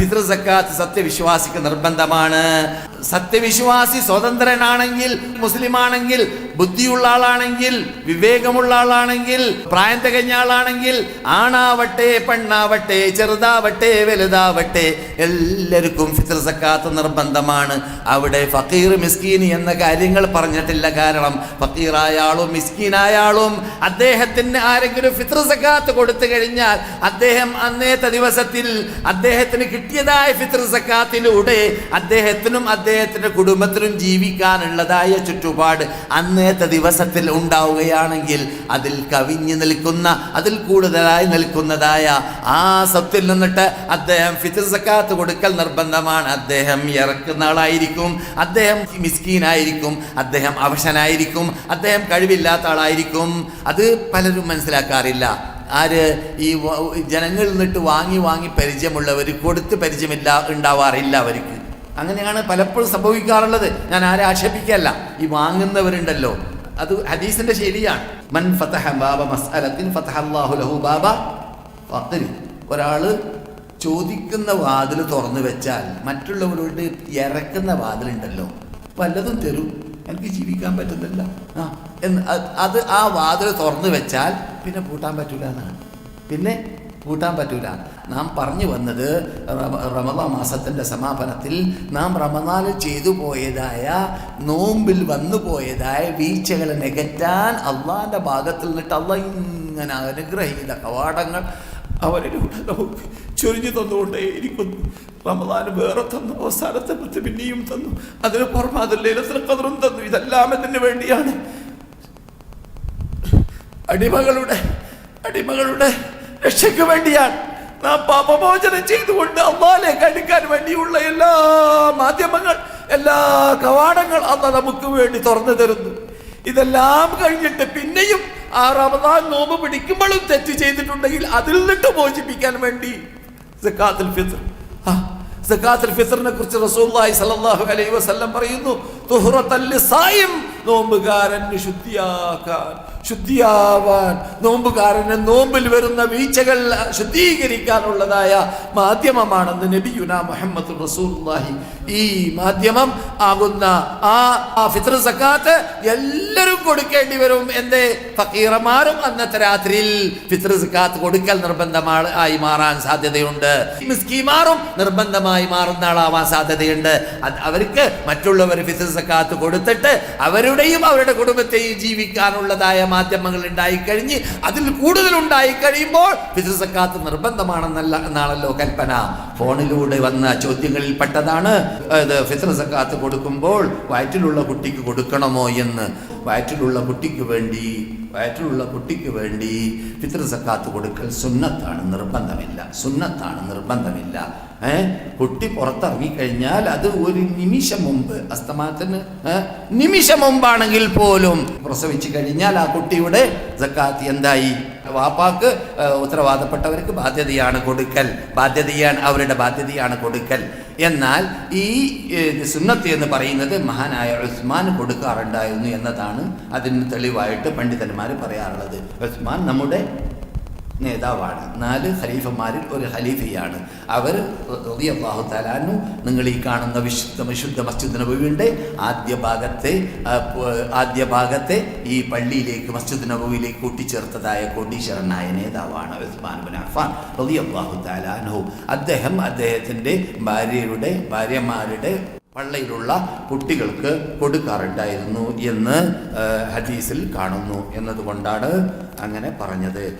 ഫിത്ർ സക്കാത്ത് സത്യവിശ്വാസിക്ക് നിർബന്ധമാണ്. സത്യവിശ്വാസി സ്വതന്ത്രനാണെങ്കിൽ മുസ്ലിം ആണെങ്കിൽ ബുദ്ധിയുള്ള ആളാണെങ്കിൽ വിവേകമുള്ള ആളാണെങ്കിൽ പ്രായം തികഞ്ഞ ആളാണെങ്കിൽ ആണാവട്ടെ പെണ്ണാവട്ടെ ചെറുതാവട്ടെ വലുതാവട്ടെ എല്ലാവർക്കും ഫിത്ർ സക്കാത്ത് നിർബന്ധമാണ്. അവിടെ ഫക്കീർ മിസ്കീൻ എന്ന കാര്യങ്ങൾ പറഞ്ഞിട്ടില്ല കാരണം ഫക്കീറായ ആളും മിസ്കീനായ ആളും അദ്ദേഹത്തിന് ആരെങ്കിലും ഫിത്ർ സക്കാത്ത് കൊടുത്തു കഴിഞ്ഞാൽ അദ്ദേഹം അന്നേത്തെ ദിവസത്തിൽ അദ്ദേഹത്തിന് കിട്ടിയതായ ഫിത്ർ സക്കാത്തിലൂടെ അദ്ദേഹത്തിനും അദ്ദേഹത്തിന്റെ കുടുംബത്തിനും ജീവിക്കാനുള്ളതായ ചുറ്റുപാട് അന്നേത്തെ ദിവസത്തിൽ ഉണ്ടാവുകയാണെങ്കിൽ അതിൽ കവിഞ്ഞു നിൽക്കുന്ന അതിൽ കൂടുതലായി നിൽക്കുന്നതായ ആ സ്വത്തിൽ നിന്നിട്ട് അദ്ദേഹം ഫിത്ർ സക്കാത്ത് കൊടുക്കൽ നിർബന്ധമാണ്. അദ്ദേഹം ഇറക്കുന്ന ആളായിരിക്കും. അദ്ദേഹം മിസ്കീനായിരിക്കും. അദ്ദേഹം അവശനായിരിക്കും. അദ്ദേഹം കഴിവില്ലാത്ത ആളായിരിക്കും. അത് പലരും മനസ്സിലാക്കാറില്ല. ആര് ഈ ജനങ്ങളിൽ നിന്നിട്ട് വാങ്ങി വാങ്ങി പരിചയമുള്ളവർ കൊടുത്ത് പരിചയമില്ല ഉണ്ടാവാറില്ല അവർക്ക്. അങ്ങനെയാണ് പലപ്പോഴും സംഭവിക്കാറുള്ളത്. ഞാൻ ആരെ ആക്ഷേപിക്കല്ല ഈ വാങ്ങുന്നവരുണ്ടല്ലോ. അത് ഹദീസിന്റെ ശൈലിയാണ് മൻ ഫതഹ ബാബ ഫതഹ അല്ലാഹു ലഹു ബാബ ഒരാൾ ചോദിക്കുന്ന വാതിൽ തുറന്നു വെച്ചാൽ മറ്റുള്ളവരോട് ഇറക്കുന്ന വാതിലുണ്ടല്ലോ. വല്ലതും തരും. എനിക്ക് ജീവിക്കാൻ പറ്റുന്നില്ല. ആ എന്ന് അത് ആ വാതിൽ തുറന്നു വെച്ചാൽ പിന്നെ പൂട്ടാൻ പറ്റില്ല എന്നാണ്. പിന്നെ പൂട്ടാൻ പറ്റൂല. നാം പറഞ്ഞു വന്നത് റമ- റമദാ മാസത്തിന്റെ സമാപനത്തിൽ നാം റമദാനിൽ ചെയ്തു പോയതായ നോമ്പിൽ വന്നു പോയതായ വീഴ്ചകളെ നികറ്റാൻ അള്ളാഹിന്റെ ഭാഗത്തിൽ നിന്നിട്ട് അള്ള ഇങ്ങനെ അനുഗ്രഹീത കവാടങ്ങൾ അവരിലൂടെ ചൊരിഞ്ഞു തന്നുകൊണ്ടേയിരിക്കുന്നു റമദാന് വേറെ തന്നു അവസാനത്തെ പത്ത് പിന്നെയും തന്നു. അതിന് പുറമെ അതിൽ ഖദറും തന്നു. ഇതെല്ലാം ഇതിന് വേണ്ടിയാണ്. അടിമകളുടെ അടിമകളുടെ രക്ഷയ്ക്ക് വേണ്ടിയാണ്. നാം പാപമോചനം ചെയ്തുകൊണ്ട് അള്ളാലേക്ക് കഴിക്കാൻ വേണ്ടിയുള്ള എല്ലാ മാധ്യമങ്ങൾ എല്ലാ കവാടങ്ങൾ അന്ന് നമുക്ക് വേണ്ടി തുറന്നു തരുന്നു. ഇതെല്ലാം കഴിഞ്ഞിട്ട് പിന്നെയും ആ റമദാൻ നോമ്പ് പിടിക്കുമ്പോഴും തെറ്റ് ചെയ്തിട്ടുണ്ടെങ്കിൽ അതിൽ നിന്നിട്ട് മോചിപ്പിക്കാൻ വേണ്ടി. സക്കാത്തുൽ ഫിത്ർ. ആ, കുറിച്ച് വസല്ലം പറയുന്നു നോമ്പുകാരന് ശുദ്ധിയാക്കാൻ ശുദ്ധിയാവാൻ നോമ്പുകാരന് നോമ്പിൽ വരുന്ന വീഴ്ചകൾ ശുദ്ധീകരിക്കാനുള്ളതായ മാധ്യമമാണെന്ന് നബിയുന മുഹമ്മദ് റസൂലുള്ളാഹി. ഈ മാധ്യമം ആകുന്ന ആ ഫിത്ർ സക്കാത്ത് എല്ലാവരും കൊടുക്കേണ്ടി വരും എന്തേ ഫക്കീറന്മാരും അന്നത്തെ രാത്രിയിൽ ഫിത്ർ സക്കാത്ത് കൊടുക്കൽ നിർബന്ധമാണ് ആയി മാറാൻ സാധ്യതയുണ്ട്. മിസ്കിമാറും നിർബന്ധമായി മാറുന്ന ആളാവാൻ സാധ്യതയുണ്ട്. അവർക്ക് മറ്റുള്ളവർ ഫിത്ർ സക്കാത്ത് കൊടുത്തിട്ട് അവരുടെയും അവരുടെ കുടുംബത്തെയും ജീവിക്കാനുള്ളതായ മാധ്യമങ്ങൾ ഉണ്ടായിക്കഴിഞ്ഞ് അതിൽ കൂടുതൽ ഉണ്ടായിക്കഴിയുമ്പോൾ കഴിയുമ്പോൾ ഫിത്ർ സക്കാത്ത് നിർബന്ധമാണെന്നല്ല എന്നാണല്ലോ കൽപ്പന. ഫോണിലൂടെ വന്ന ചോദ്യങ്ങളിൽ പെട്ടതാണ്. ഇത് സക്കാത്ത് കൊടുക്കുമ്പോൾ വയറ്റിലുള്ള കുട്ടിക്ക് കൊടുക്കണമോ എന്ന്. വയറ്റിലുള്ള കുട്ടിക്ക് വേണ്ടി വയറ്റിലുള്ള കുട്ടിക്ക് വേണ്ടി പിത്ര സക്കാത്ത് കൊടുക്കൽ സുന്നത്താണ് നിർബന്ധമില്ല. സുന്നത്താണ് നിർബന്ധമില്ല. ഏഹ് കുട്ടി പുറത്തിറങ്ങിക്കഴിഞ്ഞാൽ അത് ഒരു നിമിഷം മുമ്പ് അസ്തമാനത്തിന് നിമിഷം മുമ്പാണെങ്കിൽ പോലും പ്രസവിച്ചു കഴിഞ്ഞാൽ ആ കുട്ടിയുടെ സക്കാത്ത് എന്തായി? വാപ്പാക്ക് ഉത്തരവാദപ്പെട്ടവർക്ക് ബാധ്യതയാണ് കൊടുക്കൽ. ബാധ്യതയാണ് അവരുടെ ബാധ്യതയാണ് കൊടുക്കൽ. എന്നാൽ ഈ സുന്നത്ത് എന്ന് പറയുന്നത് മഹാനായ ഉസ്മാൻ കൊടുക്കാറുണ്ടായിരുന്നു എന്നതാണ് അതിന് തെളിവായിട്ട് പണ്ഡിതന്മാർ പറയാറുള്ളത്. ഉസ്മാൻ നമ്മുടെ നേതാവാണ്. നാല് ഖലീഫമാരിൽ ഒരു ഖലീഫയാണ്. അവർ അള്ളാഹു താലാനു നിങ്ങൾ ഈ കാണുന്ന വിശുദ്ധ വിശുദ്ധ മസ്ജിദ് നബവിയുടെ ആദ്യ ഭാഗത്തെ ആദ്യ ഭാഗത്തെ ഈ പള്ളിയിലേക്ക് മസ്ജിദ് നബവിയിലേക്ക് കൂട്ടിച്ചേർത്തതായ കോടീശ്വരനായ നേതാവാണ് ഉസ്മാൻ ബിൻ അഫ്ഫാൻ അള്ളാഹു താലാനു അദ്ദേഹം അദ്ദേഹത്തിന്റെ ഭാര്യയുടെ ഭാര്യമാരുടെ പള്ളയിലുള്ള കുട്ടികൾക്ക് കൊടുക്കാറുണ്ടായിരുന്നു എന്ന് ഹദീസിൽ കാണുന്നു എന്നതുകൊണ്ടാണ് അങ്ങനെ പറഞ്ഞത്.